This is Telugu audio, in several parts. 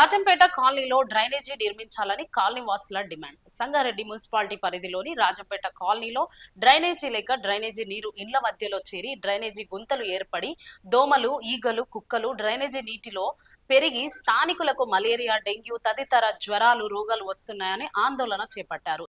రాజంపేట కాలనీలో డ్రైనేజీ నిర్మించాలని కాలనీ వాసుల డిమాండ్. సంగారెడ్డి మున్సిపాలిటీ పరిధిలోని రాజంపేట కాలనీలో డ్రైనేజీ లేక డ్రైనేజీ నీరు ఇండ్ల మధ్యలో చేరి డ్రైనేజీ గుంతలు ఏర్పడి దోమలు ఈగలు కుక్కలు డ్రైనేజీ నీటిలో పెరిగి స్థానికులకు మలేరియా డెంగ్యూ తదితర జ్వరాలు రోగాలు వస్తున్నాయని ఆందోళన చేపట్టారు.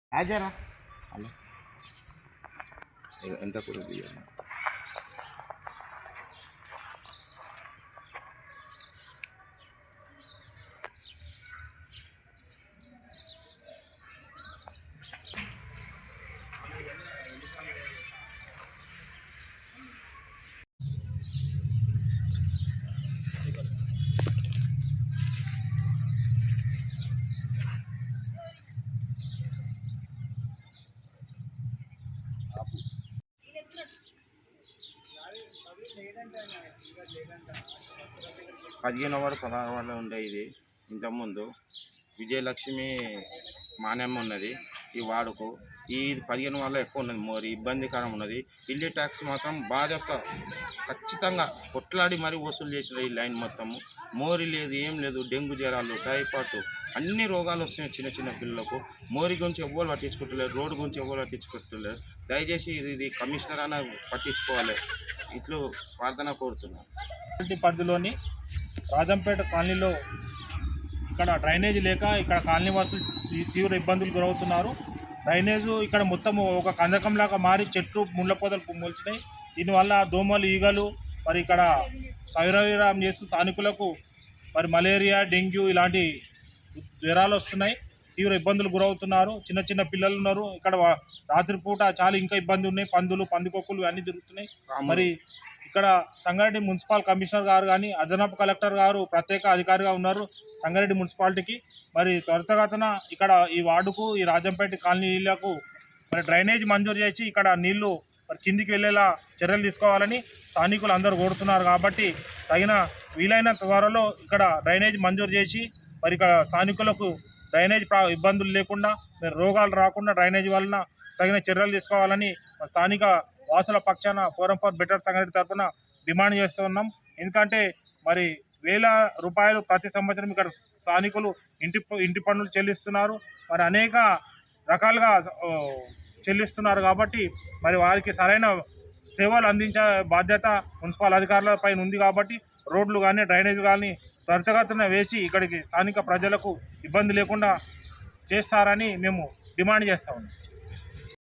పదిహేను వాడు పదహారు వాడు ఉండే ఇది. ఇంతకుముందు విజయలక్ష్మి మానేమ్మ ఉన్నది. ఈ వాడుకు. ఈ పదిహేను వల్ల ఎక్కువ ఉన్నది మరి ఇబ్బందికరం ఉన్నది. ఇల్లు ట్యాక్స్ మాత్రం భాజపా ఖచ్చితంగా కొట్లాడి మరీ వసూలు చేసిన ఈ లైన్ మొత్తము. మోరి లేదు ఏం లేదు డెంగ్యూ జ్వరాలు టైఫాయిడ్ అన్ని రోగాలు వస్తున్నాయి చిన్న చిన్న పిల్లలకు. మోరి గురించి ఎవ్వరు పట్టించుకుంటలేరు రోడ్డు గురించి ఎవ్వరు పట్టించుకుంటలేరు. దయచేసి ఇది ఇది కమిషనర్ అన్న పట్టించుకోవాలి. ఇట్లు ప్రార్థన కోరుతున్నాను. పరిధిలోని రాజంపేట కాలనీలో ఇక్కడ డ్రైనేజ్ లేక ఇక్కడ కాలనీ వాసులు తీ- తీవ్ర ఇబ్బందులు గురవుతున్నారు. డ్రైనేజ్ ఇక్కడ మొత్తం ఒక కందకంలాగా మారి చెట్లు ముళ్ళ పొదలు మొలిచినాయి. దీనివల్ల దోమలు ఈగలు మరి ఇక్కడ సైరవిరాం చేస్తూ స్థానికులకు మరి మలేరియా డెంగ్యూ ఇలాంటి జ్వరాలు వస్తున్నాయి. తీవ్ర ఇబ్బందులు గురవుతున్నారు. చిన్న చిన్న పిల్లలు ఉన్నారు. ఇక్కడ రాత్రిపూట చాలా ఇంకా ఇబ్బంది ఉన్నాయి. పందులు పందికొక్కులు అన్నీ తిరుగుతున్నాయి. మరి ఇక్కడ సంగారెడ్డి మున్సిపల్ కమిషనర్ గారు కానీ అదనపు కలెక్టర్ గారు ప్రత్యేక అధికారిగా ఉన్నారు సంగారెడ్డి మున్సిపాలిటీకి. మరి త్వరితగతన ఇక్కడ ఈ వార్డుకు ఈ రాజంపేట కాలనీలకు మరి డ్రైనేజ్ మంజూరు చేసి ఇక్కడ నీళ్ళు మరి కిందికి వెళ్ళేలా చర్యలు తీసుకోవాలని స్థానికులు అందరూ కోరుతున్నారు కాబట్టి తగిన వీలైన త్వరలో ఇక్కడ డ్రైనేజ్ మంజూరు చేసి మరి ఇక్కడ స్థానికులకు డ్రైనేజ్ ప్రా- ఇబ్బందులు లేకుండా మరి రోగాలు రాకుండా డ్రైనేజ్ వలన తగిన చర్యలు తీసుకోవాలని స్థానిక వాసుల పక్షాన ఫోరం ఫర్ బెటర్ సంఘటన తరఫున డిమాండ్ చేస్తున్నాం ఎందుకంటే మరి వేల రూపాయలు ప్రతి సంవత్సరం ఇక్కడ స్థానికులు ఇంటి ఇంటి పన్నులు చెల్లిస్తున్నారు. మరి అనేక రకాలుగా చెల్లిస్తున్నారు కాబట్టి మరి వారికి సరైన సేవలు అందించే బాధ్యత మున్సిపల్ అధికారుల పైన ఉంది కాబట్టి రోడ్లు కానీ డ్రైనేజ్ కానీ త్వరితగతిన వేసి ఇక్కడికి స్థానిక ప్రజలకు ఇబ్బంది లేకుండా చేస్తారని మేము డిమాండ్ చేస్తా ఉన్నాం.